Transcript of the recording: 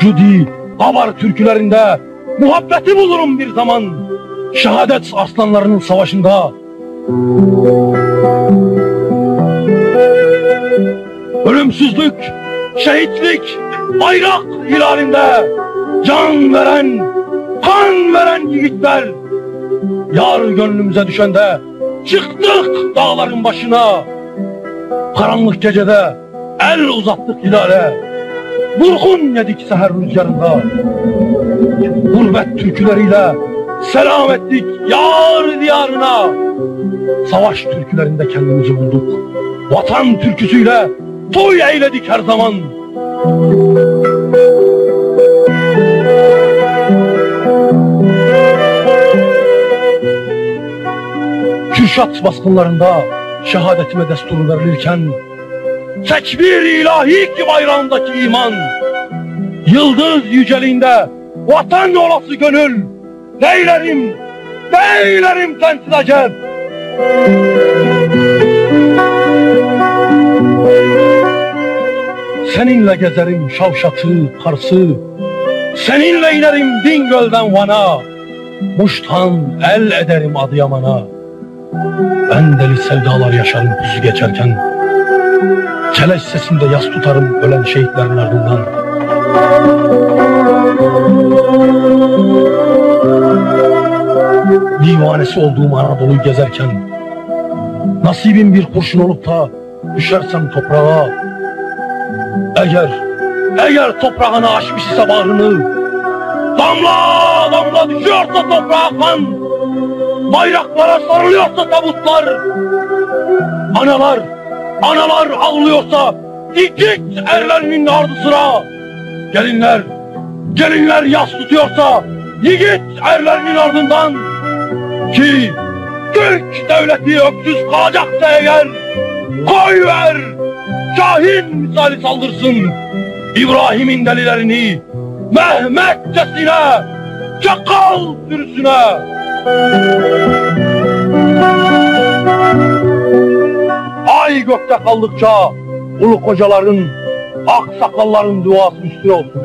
Cudi, Kabar türkülerinde muhabbeti bulurum bir zaman. Şehadet aslanlarının savaşında. Ölümsüzlük, şehitlik, bayrak hilalinde can veren, kan veren yiğitler. Yar gönlümüze düşende çıktık dağların başına. Karanlık gecede el uzattık hilale. Vurgun yedik seher rüzgarında. Gurbet türküleriyle selam ettik yar diyarına. Savaş türkülerinde kendimizi bulduk. Vatan türküsüyle toy eyledik her zaman. Kürşat baskınlarında şehadetime destur verilirken tekbir ilahi ki bayrağındaki iman. Yıldız yüceliğinde vatan olası gönül. Neylerim, neylerim sensiz acep. Seninle gezerim Şavşat'ı, Kars'ı, Seninle inerim Bingöl'den Van'a, Muş'tan el ederim Adıyaman'a. Ben deli sevdalar yaşarım kuzu geçerken, Keleş sesinde yas tutarım ölen şehitlerin ardından. Divanesi olduğum Anadolu'yu gezerken, Nasibim bir kurşun olup da düşersem toprağa, Eğer, eğer toprağını aşmış ise bağrını, Damla damla düşüyorsa toprağa kan, Bayraklara sarılıyorsa tabutlar, Analar, analar ağlıyorsa Dikik erlerinin ardı sıra, Gelinler, gelinler yas tutuyorsa Yiğit erlerinin ardından Ki Türk devleti öksüz kalacaksa eğer Koy ver Şahin misali saldırsın. İbrahim'in delilerini Mehmetçesine Çakal sürüsüne Ay gökte kaldıkça ulu kocaların, ak sakalların duası üstüne olsun.